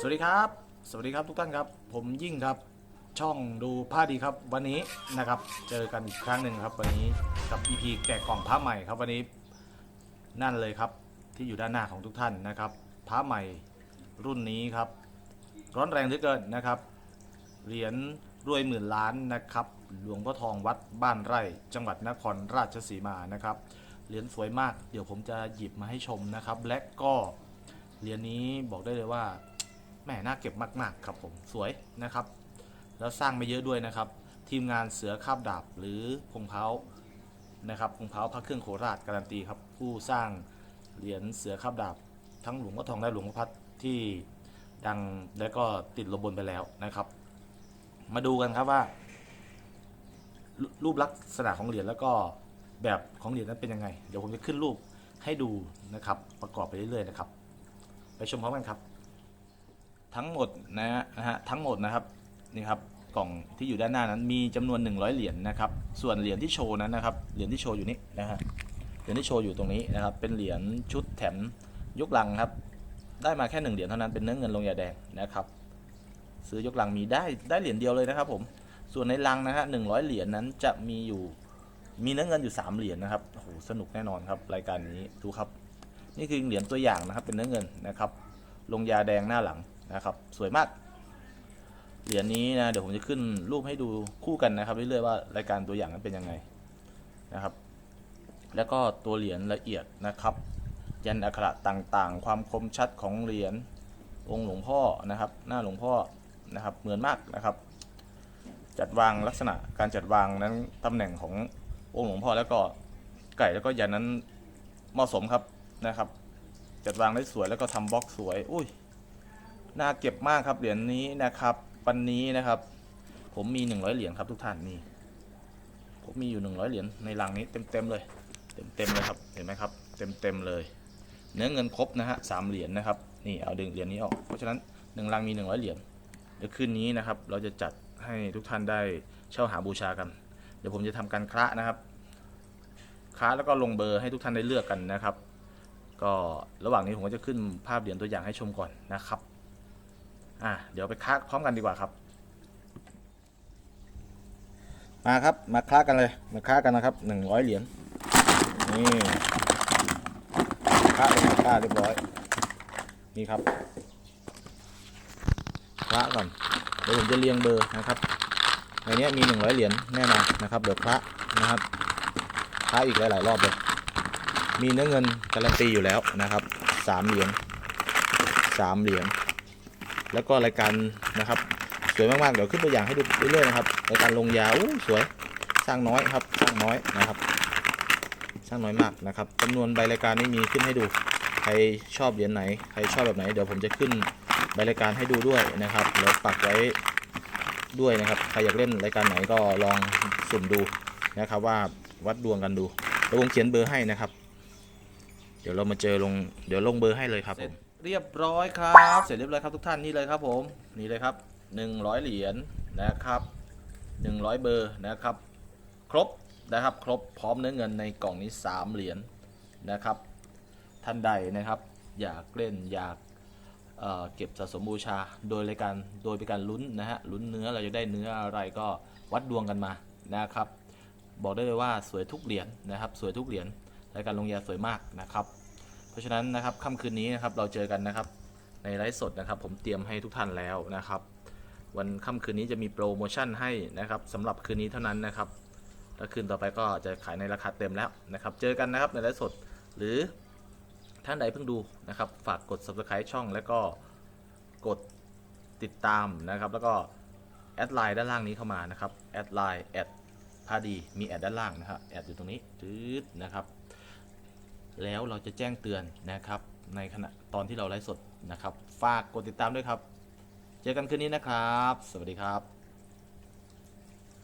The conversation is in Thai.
สวัสดีครับ สวัสดีครับทุกท่านครับ ผมยิ่งครับ ช่องดูผ้าดีครับ วันนี้นะครับ เจอกันอีกครั้งหนึ่งครับ วันนี้กับ EP แกะกล่องผ้าใหม่ครับวันนี้นั่นเลยครับที่อยู่ด้านหน้าของทุกท่านนะครับผ้าใหม่รุ่นนี้ครับ ร้อนแรงเหลือเกินนะครับ เหรียญรวยหมื่นล้านนะครับ หลวงพ่อทองวัดบ้านไร่ จังหวัดนครราชสีมานะครับ เหรียญสวยมาก เดี๋ยวผมจะหยิบมาให้ชมนะครับ และก็เหรียญนี้บอกได้เลยว่า แหมน่าเก็บมาก ๆ ครับผมสวยนะครับ แล้วสร้างไม่เยอะด้วยนะครับ ทีมงานเสือคาบดาบหรือพงเผานะครับพงเผาพระเครื่องโคราชการันตีครับผู้สร้างเหรียญเสือคาบดาบ ทั้งหลวงพ่อทองและหลวงพ่อพัดที่ดังและก็ติดลมบนไปแล้วนะครับ มาดูกันครับว่ารูรูปลักษณะของเหรียญแล้วก็แบบของเหรียญนั้นเป็นยังไง เดี๋ยวผมจะขึ้นรูปให้ดูนะครับ ประกอบไปเรื่อยๆนะครับ ไปชมพร้อมกันครับ ทั้งหมดนะฮะทั้งหมดนะครับนี่ครับกล่องที่อยู่ด้านหน้านั้นมีจำนวน 100 เหรียญนะครับ ส่วนเหรียญที่โชว์นั้นนะครับเหรียญที่โชว์อยู่นี่นะฮะเหรียญที่โชว์อยู่ตรงนี้นะครับ เป็นเหรียญชุดแถมยกลังครับ ได้มาแค่หนึ่งเหรียญเท่านั้นเป็นเนื้อเงินลงยาแดงนะครับ ซื้อยกลังมีได้ได้เหรียญเดียวเลยนะครับ ผมส่วนในลังนะฮะหนึ่งร้อยเหรียญนั้นจะมีอยู่มีเนื้อเงินอยู่สามเหรียญนะครับโอ้โหสนุกแน่นอนครับรายการนี้ดูครับ นี่คือเหรียญตัวอย่างนะครับเป็นเนื้อเงินนะครับ ลงยาแดงหน้าหลัง นะครับ สวยมาก เหรียญนี้นะ เดี๋ยวผมจะขึ้นรูปให้ดูคู่กันนะครับเรื่อยๆว่ารายการตัวอย่างนั้นเป็นยังไงนะครับ แล้วก็ตัวเหรียญละเอียดนะครับ ยันอักขระต่างๆ ความคมชัดของเหรียญองค์หลวงพ่อนะครับ หน้าหลวงพ่อนะครับ เหมือนมากนะครับ จัดวางลักษณะการจัดวางนั้นตำแหน่งขององค์หลวงพ่อแล้วก็ไก่แล้วก็ยันนั้นเหมาะสมครับนะครับ จัดวางได้สวยแล้วก็ทำบล็อกสวย อุ้ย น่าเก็บมากครับเหรียญนี้นะครับ วันนี้นะครับ ผมมี100เหรียญครับทุกท่านนี่ผมมีอยู่100เหรียญในลังนี้เต็มๆเลย เต็มๆเลยครับเห็นไหมครับ เต็มๆเลย เนื้อเงินครบนะฮะสามเหรียญนะครับนี่เอาดึงเหรียญนี้ออกเพราะฉะนั้นหนึ่งลังมี100เหรียญเดี๋ยวคืนนี้นะครับ เราจะจัดให้ทุกท่านได้เช่าหาบูชากัน เดี๋ยวผมจะทำการคละนะครับคละแล้วก็ลงเบอร์ให้ทุกท่านได้เลือกกันนะครับ ก็ระหว่างนี้ผมก็จะขึ้นภาพเหรียญตัวอย่างให้ชมก่อนนะครับ อะเดี๋ยวไปคละพร้อมกันดีกว่าครับ มาครับมาคละกันเลยมาคละกันนะครับ100เหรียญนี่คละเป็นคละเรียบร้อยนี่ครับคละก่อนเดี๋ยวผมจะเรียงเบอร์นะครับในนี้มี100เหรียญแน่นอนนะครับ เดี๋ยวพระนะครับพระอีกหลาย ๆ รอบเลยมีเนื้อเงินการันตีอยู่แล้วนะครับสามเหรียญสามเหรียญ แล้วก็รายการนะครับ สวยมากๆ เดี๋ยวขึ้นตัวอย่างให้ดูเรื่อยๆนะครับรายการลงยาอู้สวยสร้างน้อยครับ สร้างน้อยนะครับ สร้างน้อยมากนะครับจำนวนใบรายการนี้มีขึ้นให้ดู ใครชอบเหรียญไหน ใครชอบแบบไหน เดี๋ยวผมจะขึ้นใบรายการให้ดูด้วยนะครับแล้วปักไว้ด้วยนะครับใครอยากเล่นรายการไหนก็ลองสุ่มดูนะครับว่าวัดดวงกันดูเดี๋ยวผมเขียนเบอร์ให้นะครับ เดี๋ยวเรามาเจอลงเดี๋ยวลงเบอร์ให้เลยครับผม เรียบร้อยครับ เสร็จเรียบร้อยครับทุกท่านนี่เลยครับผมนี่เลยครับ 100 เหรียญนะครับ100 เบอร์นะครับ ครบนะครับ ครบพร้อมเนื้อเงินในกล่องนี้ 3 เหรียญนะครับ ท่านใดนะครับ อยากเล่นอยากเเก็บสะสมบูชาโดยรายการโดยเป็นการลุ้นนะฮะลุ้นเนื้อเราจะได้เนื้ออะไรก็วัดดวงกันมานะครับ บอกได้เลยว่าสวยทุกเหรียญนะครับ สวยทุกเหรียญรายการลงยาสวยมากนะครับ ราะฉะนั้นนะครับค่ำคืนนี้นะครับเราเจอกันนะครับในไลฟ์สดนะครับผมเตรียมให้ทุกท่านแล้วนะครับ วันค่ำคืนนี้จะมีโปรโมชั่นให้นะครับสำหรับคืนนี้เท่านั้นนะครับแล้วคืนต่อไปก็จะขายในราคาเต็มแล้วนะครับ เจอกันนะครับในไลฟ์สดหรือท่านใดเพิ่งดูนะครับฝากกด subscribe ช่องแล้วก็กดติดตามนะครับ แล้วก็แอดไลน์ด้านล่างนี้เข้ามานะครับแอดไลน์แอดพาดีมีแอดด้านล่างนะครับแอดอยู่ตรงนี้จืดนะครับ แล้วเราจะแจ้งเตือนนะครับ ในขณะตอนที่เราไลฟ์สดนะครับ ฝากกดติดตามด้วยครับ เจอกันคืนนี้นะครับ สวัสดีครับ